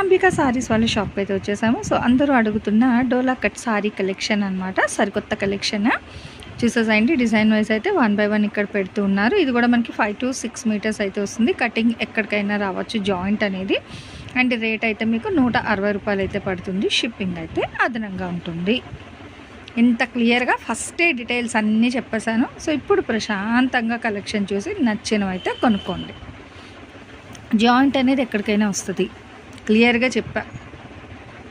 అంబికా సారీస్ వాళ్ళ షాప్కి అయితే వచ్చేసాము. సో అందరూ అడుగుతున్న డోలా కట్ సారీ కలెక్షన్ అనమాట సరికొత్త కలెక్షన్ చూసేసండి డిజైన్ వైజ్ అయితే వన్ బై వన్ ఇక్కడ పెడుతూ ఉన్నారు. ఇది కూడా మనకి ఫైవ్ టు సిక్స్ మీటర్స్ అయితే వస్తుంది. కటింగ్ ఎక్కడికైనా రావచ్చు జాయింట్ అనేది. అండ్ రేట్ అయితే మీకు నూట అరవై రూపాయలు అయితే పడుతుంది. షిప్పింగ్ అయితే అదనంగా ఉంటుంది. ఇంత క్లియర్గా ఫస్టే డీటెయిల్స్ అన్నీ చెప్పేశాను. సో ఇప్పుడు ప్రశాంతంగా కలెక్షన్ చూసి నచ్చినవి అయితే కొనుక్కోండి. జాయింట్ అనేది ఎక్కడికైనా వస్తుంది. క్లియర్గా చెప్పా.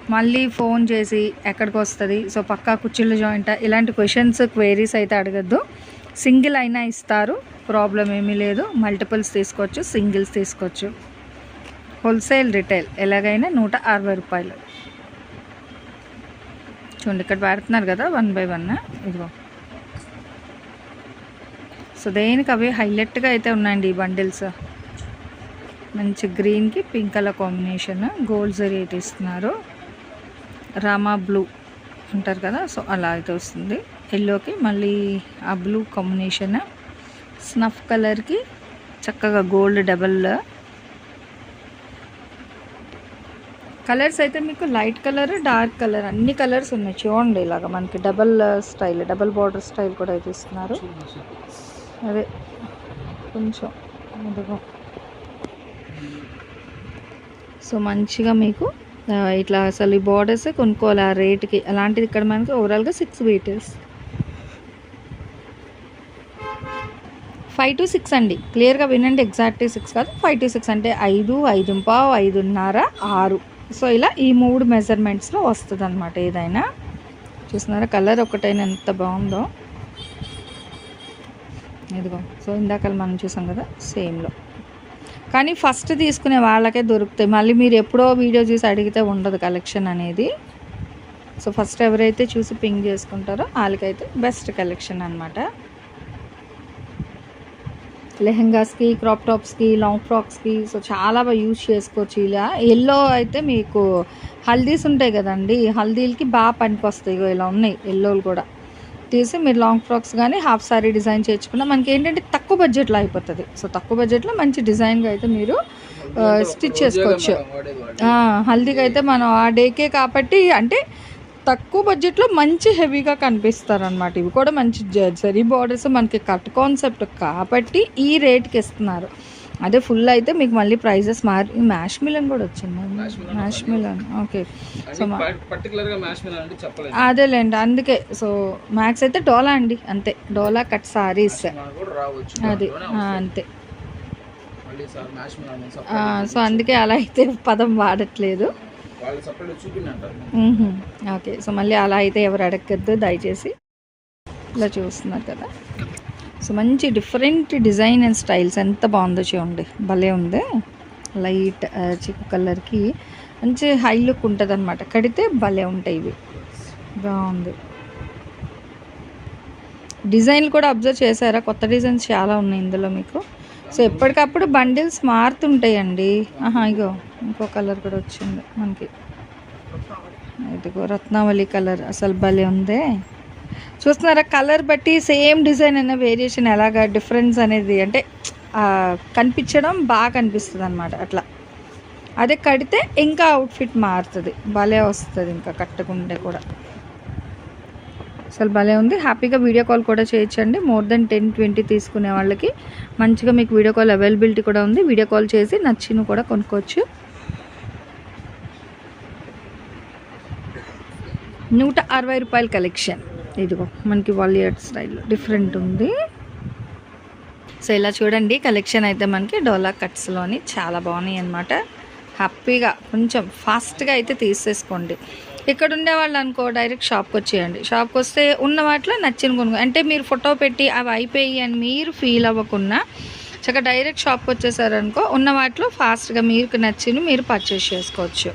మళ్ళీ ఫోన్ చేసి ఎక్కడికి వస్తుంది సో పక్కా కుర్చీలు జాయింట్ ఇలాంటి క్వశ్చన్స్ క్వైరీస్ అయితే అడగద్దు. సింగిల్ అయినా ఇస్తారు. ప్రాబ్లం ఏమీ లేదు. మల్టిపుల్స్ తీసుకోవచ్చు సింగిల్స్ తీసుకోవచ్చు. హోల్సేల్ రిటైల్ ఎలాగైనా నూట అరవై రూపాయలు. చూడండి ఇక్కడ పెడుతున్నారు కదా వన్ బై వన్. ఇదిగో. సో దేనికి అవి హైలైట్గా అయితే ఉన్నాయండి ఈ బండిల్స్. మంచి గ్రీన్కి pink colour combination gold zari అయితే ఇస్తున్నారు. రామా బ్లూ అంటారు కదా సో అలా అయితే వస్తుంది. ఎల్లోకి మళ్ళీ ఆ బ్లూ కాంబినేషన్ స్నఫ్ కలర్కి చక్కగా గోల్డ్ డబల్ కలర్స్ అయితే మీకు లైట్ కలర్ డార్క్ కలర్ అన్ని కలర్స్ ఉన్నాయి. చూడండి ఇలాగ మనకి double style double border style కూడా అయితే ఇస్తున్నారు. అదే కొంచెం అదిగో. సో మంచిగా మీకు ఇట్లా అసలు ఈ బార్డర్సే కొనుక్కోవాలి ఆ రేట్కి అలాంటిది ఇక్కడ మనకి ఓవరాల్గా six metres five to six అండి. క్లియర్గా వినండి ఎగ్జాక్ట్ సిక్స్ కాదు. ఫైవ్ టు సిక్స్ అంటే ఐదు ఐదు పావు ఐదున్నర ఆరు. సో ఇలా ఈ మూడు మెజర్మెంట్స్లో వస్తుంది అనమాట ఏదైనా. చూస్తున్నారా కలర్ ఒకటైనా ఎంత బాగుందో. ఇదిగో సో ఇందాక మనం చూసాం కదా సేమ్లో కానీ ఫస్ట్ తీసుకునే వాళ్ళకే దొరుకుతాయి. మళ్ళీ మీరు ఎప్పుడో వీడియో చూసి అడిగితే ఉండదు కలెక్షన్ అనేది. సో ఫస్ట్ ఎవరైతే చూసి పింక్ చేసుకుంటారో వాళ్ళకైతే బెస్ట్ కలెక్షన్ అనమాట లెహెంగాస్కి క్రాప్ టాప్స్కి లాంగ్ ఫ్రాక్స్కి సో చాలా బాగా యూజ్ చేసుకోవచ్చు ఇలా. ఎల్లో అయితే మీకు హల్దీస్ ఉంటాయి కదండి. హల్దీలకి బాగా పనికి వస్తాయి ఇలా ఉన్నాయి ఎల్లోలు కూడా. తీసి మీరు లాంగ్ ఫ్రాక్స్ కానీ హాఫ్ సారీ డిజైన్ చేయించుకున్నా మనకి ఏంటంటే తక్కువ బడ్జెట్లో అయిపోతుంది. సో తక్కువ బడ్జెట్లో మంచి డిజైన్గా అయితే మీరు స్టిచ్ చేసుకోవచ్చు. హల్దీకి అయితే మనం ఆ డేకే కాబట్టి అంటే తక్కువ బడ్జెట్లో మంచి హెవీగా కనిపిస్తారు అనమాట ఇవి కూడా మంచి జరీ బార్డర్స్ మనకి కట్ కాన్సెప్ట్ కాబట్టి ఈ రేట్కి ఇస్తున్నారు. అదే ఫుల్ అయితే మీకు మళ్ళీ ప్రైజెస్ మారి మ్యాష్ మిలన్ కూడా వచ్చింది? మ్యాష్ మిలన్ ఓకే సో అదేలేండి అందుకే. సో మ్యాక్స్ అయితే డోలా అండి అంతే. డోలా కట్ సారీస్ అది అంతే. సో అందుకే అలా అయితే పదం వాడట్లేదు. ఓకే సో మళ్ళీ అలా అయితే ఎవరు అడగద్దు దయచేసి. ఇలా చూస్తున్నారు కదా. సో మంచి డిఫరెంట్ డిజైన్ అండ్ స్టైల్స్ ఎంత బాగుందో చూడండి. భలే ఉంది. లైట్ చిక్కు కలర్కి మంచి హై లుక్ ఉంటుంది అనమాట కడితే భలే ఉంటాయి ఇవి. బాగుంది. డిజైన్లు కూడా అబ్జర్వ్ చేశారా? కొత్త డిజైన్స్ చాలా ఉన్నాయి ఇందులో మీకు. సో ఎప్పటికప్పుడు బండిల్స్ మారుతుంటాయండి. ఆహా ఇగో ఇంకో కలర్ కూడా వచ్చింది మనకి. ఇదిగో రత్నావళి కలర్. అసలు భలే ఉందే. చూస్తున్నారా కలర్ బట్టి సేమ్ డిజైన్ అనే వేరియేషన్ ఎలాగా డిఫరెన్స్ అనేది అంటే కనిపించడం బాగా కనిపిస్తుంది అనమాట అట్లా. అదే కడితే ఇంకా అవుట్ఫిట్ మారుతుంది. భలే వస్తుంది ఇంకా కట్టకుండా కూడా. అసలు భలే ఉంది. హ్యాపీగా వీడియో కాల్ కూడా చేయొచ్చండి మోర్ దెన్ టెన్ ట్వంటీ తీసుకునే వాళ్ళకి మంచిగా మీకు వీడియో కాల్ అవైలబిలిటీ కూడా ఉంది. వీడియో కాల్ చేసి నచ్చినవి కూడా కొనుక్కోవచ్చు. నూట అరవై రూపాయల కలెక్షన్ ఇదిగో మనకి వాలియట్ స్టైల్లో డిఫరెంట్ ఉంది. సో ఇలా చూడండి కలెక్షన్ అయితే మనకి డోలా కట్స్లోని చాలా బాగున్నాయి అనమాట హ్యాపీగా కొంచెం ఫాస్ట్గా అయితే తీసేసుకోండి. ఇక్కడ ఉండేవాళ్ళు అనుకో డైరెక్ట్ షాప్కి వచ్చేయండి. షాప్కి వస్తే ఉన్న వాటిలో నచ్చిన కొనుక్కో అంటే మీరు ఫోటో పెట్టి అవి అయిపోయి అని మీరు ఫీల్ అవ్వకుండా చక్కగా డైరెక్ట్ షాప్కి వచ్చేసారనుకో ఉన్న వాటిలో ఫాస్ట్గా మీకు నచ్చిన మీరు పర్చేస్ చేసుకోవచ్చు.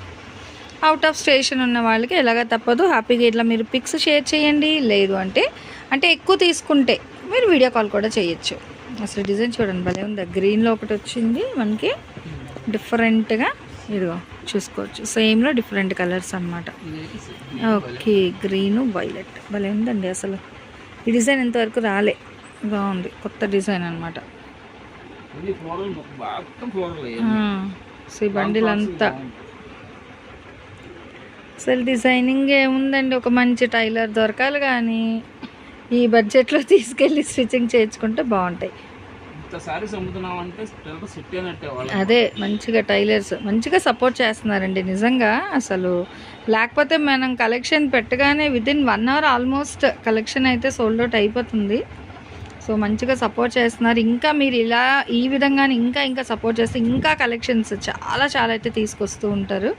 అవుట్ ఆఫ్ స్టేషన్ ఉన్న వాళ్ళకి ఎలాగ తప్పదు. హ్యాపీగా ఇట్లా మీరు పిక్స్ షేర్ చేయండి. లేదు అంటే అంటే ఎక్కువ తీసుకుంటే మీరు వీడియో కాల్ కూడా చేయొచ్చు. అసలు డిజైన్ చూడండి భలే ఉంది? గ్రీన్లో ఒకటి వచ్చింది మనకి. డిఫరెంట్గా ఇదిగో చూసుకోవచ్చు. సేమ్లో డిఫరెంట్ కలర్స్ అనమాట ఓకే గ్రీన్ వైలెట్ భలే ఉందండి అసలు. ఈ డిజైన్ ఇంతవరకు రాలే. బాగుంది. కొత్త డిజైన్ అనమాట సో ఈ బండిల్ అంతా అసలు డిజైనింగ్ ఏముందండి? ఒక మంచి టైలర్ దొరకాలి కానీ ఈ బడ్జెట్లో తీసుకెళ్ళి స్టిచ్చింగ్ చేయించుకుంటే బాగుంటాయి. అదే మంచిగా టైలర్స్ మంచిగా సపోర్ట్ చేస్తున్నారండి. నిజంగా అసలు లేకపోతే మనం కలెక్షన్ పెట్టగానే within one hour almost collection అయితే సోల్డ్ అవుట్ అయిపోతుంది. సో మంచిగా సపోర్ట్ చేస్తున్నారు. ఇంకా మీరు ఇలా ఈ విధంగానే ఇంకా ఇంకా సపోర్ట్ చేస్తే ఇంకా కలెక్షన్స్ చాలా చాలా అయితే తీసుకొస్తూ ఉంటారు.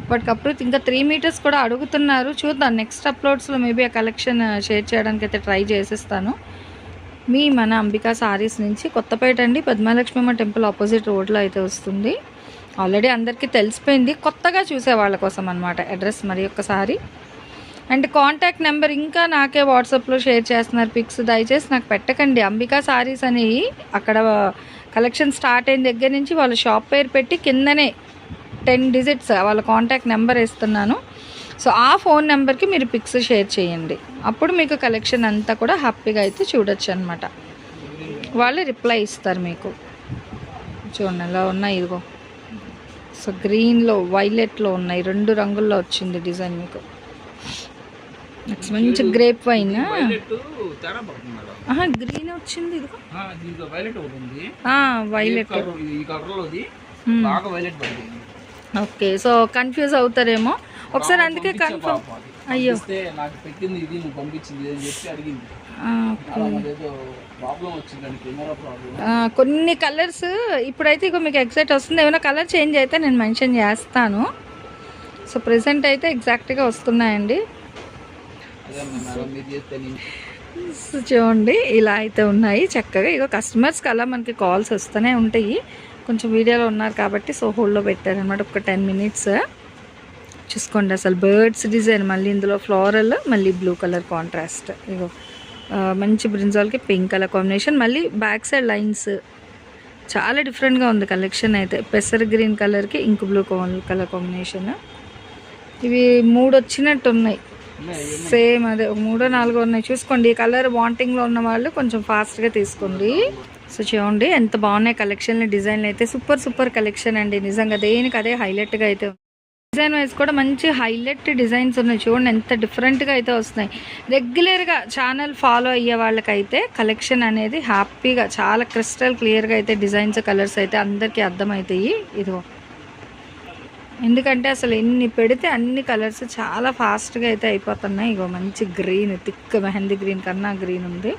ఎప్పటికప్పుడు ఇంకా త్రీ మీటర్స్ కూడా అడుగుతున్నారు. చూద్దాం నెక్స్ట్ అప్లోడ్స్లో మేబీ ఆ కలెక్షన్ షేర్ చేయడానికి అయితే ట్రై చేసేస్తాను. మీ మన అంబికా సారీస్ నుంచి కొత్తపేట అండి పద్మలక్ష్మమ్మ టెంపుల్ ఆపోజిట్ రోడ్లో అయితే వస్తుంది. ఆల్రెడీ అందరికీ తెలిసిపోయింది. కొత్తగా చూసే వాళ్ళ కోసం అనమాట అడ్రస్ మరి ఒక్కసారి. అండ్ కాంటాక్ట్ నెంబర్ ఇంకా నాకే వాట్సాప్లో షేర్ చేస్తున్నారు పిక్స్. దయచేసి నాకు పెట్టకండి. అంబికా సారీస్ అని అక్కడ కలెక్షన్ స్టార్ట్ అయిన దగ్గర నుంచి వాళ్ళ షాప్ పేరు పెట్టి కిందనే టెన్ డిజిట్స్ వాళ్ళ కాంటాక్ట్ నెంబర్ ఇస్తున్నాను. సో ఆ ఫోన్ నెంబర్కి మీరు పిక్స్ షేర్ చేయండి. అప్పుడు మీకు కలెక్షన్ అంతా కూడా హ్యాపీగా అయితే చూడొచ్చు అనమాట వాళ్ళు రిప్లై ఇస్తారు మీకు. చూడండి ఎలా ఉన్నాయి ఇదిగో. సో గ్రీన్లో వైలెట్లో ఉన్నాయి. రెండు రంగుల్లో వచ్చింది డిజైన్ మీకు. నెక్స్ట్ మంచి గ్రేప్ వైన్ గ్రీన్ వచ్చింది వైలెట్ ఒకటి ఉంది. వైలెట్ ఈ colour- ఈ కలర్ లోది. బాగా వైలెట్ పడుతుంది ఓకే సో కన్ఫ్యూజ్ అవుతారేమో. ఒకసారి అందుకే కన్ఫర్మ్. అయ్యో. నాకు పెట్టింది ఇది నువ్వు పంపించింది అని చెప్పి అడిగింది. కొన్ని కలర్స్ ఇప్పుడైతే ఇక మీకు ఎగ్జాక్ట్ వస్తుంది. ఏమైనా కలర్ చేంజ్ అయితే నేను మెన్షన్ చేస్తాను. సో ప్రెసెంట్ అయితే ఎగ్జాక్ట్గా వస్తున్నాయండి అదే మేడం మీరు చేస్తే నేను సో చూడండి ఇలా అయితే ఉన్నాయి. చక్కగా ఇక కస్టమర్స్కి అలా మనకి కాల్స్ వస్తూనే ఉంటాయి. కొంచెం వీడియోలో ఉన్నారు కాబట్టి సో హోల్డ్లో పెట్టారనమాట ఒక టెన్ మినిట్స్ చూసుకోండి అసలు బర్డ్స్ డిజైన్ మళ్ళీ ఇందులో ఫ్లోరల్ మళ్ళీ బ్లూ కలర్ కాంట్రాస్ట్ ఇగో మంచి బ్రింజాల్కి పింక్ కలర్ కాంబినేషన్ మళ్ళీ బ్యాక్ సైడ్ లైన్స్ చాలా డిఫరెంట్గా ఉంది కలెక్షన్ అయితే. పెసర్ గ్రీన్ కలర్కి ఇంక్ బ్లూ కలర్ కాంబినేషన్ ఇవి మూడు వచ్చినట్టు ఉన్నాయి సేమ్ అదే. మూడో నాలుగో ఉన్నాయి. చూసుకోండి. కలర్ వాంటింగ్లో ఉన్న వాళ్ళు కొంచెం ఫాస్ట్గా తీసుకోండి. సో చూడండి. ఎంత బాగున్నాయి కలెక్షన్లు డిజైన్లు అయితే. సూపర్ సూపర్ కలెక్షన్ అండి. నిజంగా దేనికి అదే హైలైట్గా అయితే డిజైన్ వైజ్ కూడా మంచి హైలైట్ డిజైన్స్ ఉన్నాయి. చూడండి. ఎంత డిఫరెంట్గా అయితే వస్తున్నాయి. రెగ్యులర్గా ఛానల్ ఫాలో అయ్యే వాళ్ళకైతే కలెక్షన్ అనేది హ్యాపీగా చాలా క్రిస్టల్ క్లియర్గా అయితే డిజైన్స్ కలర్స్ అయితే అందరికీ అర్థమవుతాయి. ఇదిగో. ఎందుకంటే అసలు ఎన్ని పెడితే అన్ని కలర్స్ చాలా ఫాస్ట్గా అయితే అయిపోతున్నాయి. ఇగో మంచి గ్రీన్ థిక్ మెహందీ గ్రీన్ కన్నా గ్రీన్ ఉంది.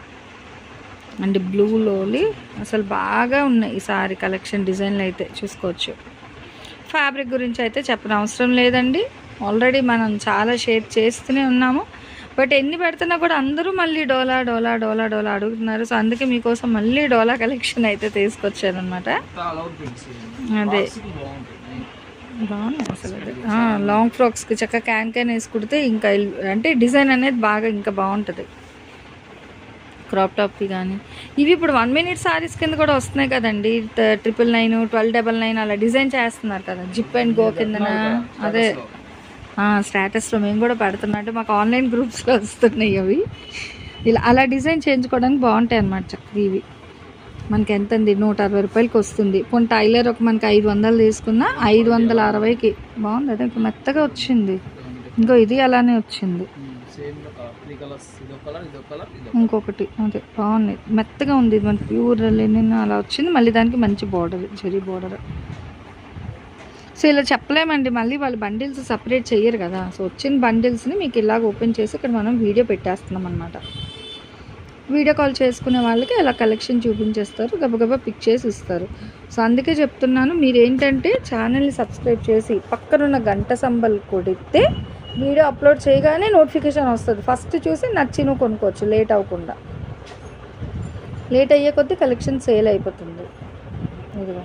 అండ్ బ్లూలోని అసలు బాగా ఉన్నాయి ఈ సారీ కలెక్షన్ డిజైన్లు అయితే చూసుకోవచ్చు. ఫ్యాబ్రిక్ గురించి అయితే చెప్పిన అవసరం లేదండి. ఆల్రెడీ మనం చాలా షేర్ చేస్తూనే ఉన్నాము. బట్ ఎన్ని పెడుతున్నా కూడా అందరూ మళ్ళీ డోలా డోలా డోలా డోలా అడుగుతున్నారు. సో అందుకే మీకోసం మళ్ళీ డోలా కలెక్షన్ అయితే పెన్స్ అదే. బాగున్నాయి అసలు లాంగ్ ఫ్రాక్స్కి చక్కగా క్యాన్ క్యాన్ వేసి కుడితే ఇంకా అంటే డిజైన్ అనేది బాగా ఇంకా బాగుంటుంది. క్రాప్ టాప్కి కానీ ఇవి ఇప్పుడు వన్ మినిట్ సారీస్ కింద కూడా వస్తున్నాయి కదండి. Triple nine twelve double nine అలా డిజైన్ చేస్తున్నారు కదా. జిప్ అండ్ గో కిందన? అదే. స్టేటస్లో మేము కూడా పెడుతున్నాం. అంటే మాకు ఆన్లైన్ గ్రూప్స్లో వస్తున్నాయి అవి. ఇలా అలా డిజైన్ చేయించుకోవడానికి బాగుంటాయి అన్నమాట చక్కగా ఇవి. మనకి ఎంత అండి నూట అరవై రూపాయలకి వస్తుంది. పోనీ టైలర్ ఒక మనకి ఐదు వందలు తీసుకున్న ఐదు వందల అరవైకి. బాగుంది? అదే ఇంకా మెత్తగా వచ్చింది. ఇంకో ఇది అలానే వచ్చింది. ఇంకొకటి. అదే బాగుంది. మెత్తగా ఉంది. ఇది మనకి ప్యూర్ లెనిన్ అలా వచ్చింది. మళ్ళీ దానికి మంచి బార్డర్ జరీ బార్డర్. సో ఇలా చెప్పలేమండి. మళ్ళీ వాళ్ళు బండిల్స్ సపరేట్ చేయరు కదా. సో వచ్చిన బండిల్స్ని మీకు ఇలాగ ఓపెన్ చేసి ఇక్కడ మనం వీడియో పెట్టేస్తున్నాం అనమాట వీడియో కాల్ చేసుకునే వాళ్ళకి అలా కలెక్షన్ చూపించేస్తారు గబగబా పిక్ చేసి ఇస్తారు. సో అందుకే చెప్తున్నాను మీరు ఏంటంటే ఛానల్ని సబ్స్క్రైబ్ చేసి పక్కనున్న గంట సంబల్ కొడితే వీడియో అప్లోడ్ చేయగానే నోటిఫికేషన్ వస్తుంది. ఫస్ట్ చూసి నచ్చి నువ్వు కొనుక్కోవచ్చు లేట్ అవ్వకుండా. లేట్ అయ్యే కొద్దీ కలెక్షన్ సేల్ అయిపోతుంది. ఇదిగో.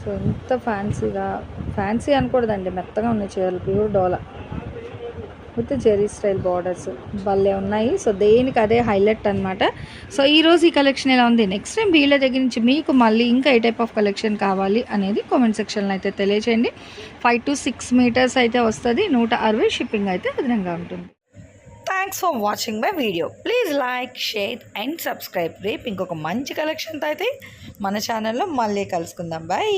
సో ఎంత ఫ్యాన్సీగా ఫ్యాన్సీ అనకూడదండి మెత్తగా ఉన్నాయి చీరలు pure dola. With zari style borders భలే ఉన్నాయి. సో దేనికి అదే హైలైట్ అనమాట సో ఈరోజు ఈ కలెక్షన్ ఎలా ఉంది? నెక్స్ట్ టైం వీళ్ళ దగ్గర నుంచి మీకు మళ్ళీ ఇంకా ఏ టైప్ ఆఫ్ కలెక్షన్ కావాలి అనేది కామెంట్ సెక్షన్లో అయితే తెలియచేయండి. ఫైవ్ టు సిక్స్ మీటర్స్ అయితే వస్తుంది. నూట అరవై షిప్పింగ్ అయితే అదనంగా ఉంటుంది. Thanks for watching my video please like share and subscribe రేపు ఇంకొక మంచి కలెక్షన్తో అయితే మన ఛానల్లో మళ్ళీ కలుసుకుందాం. బాయ్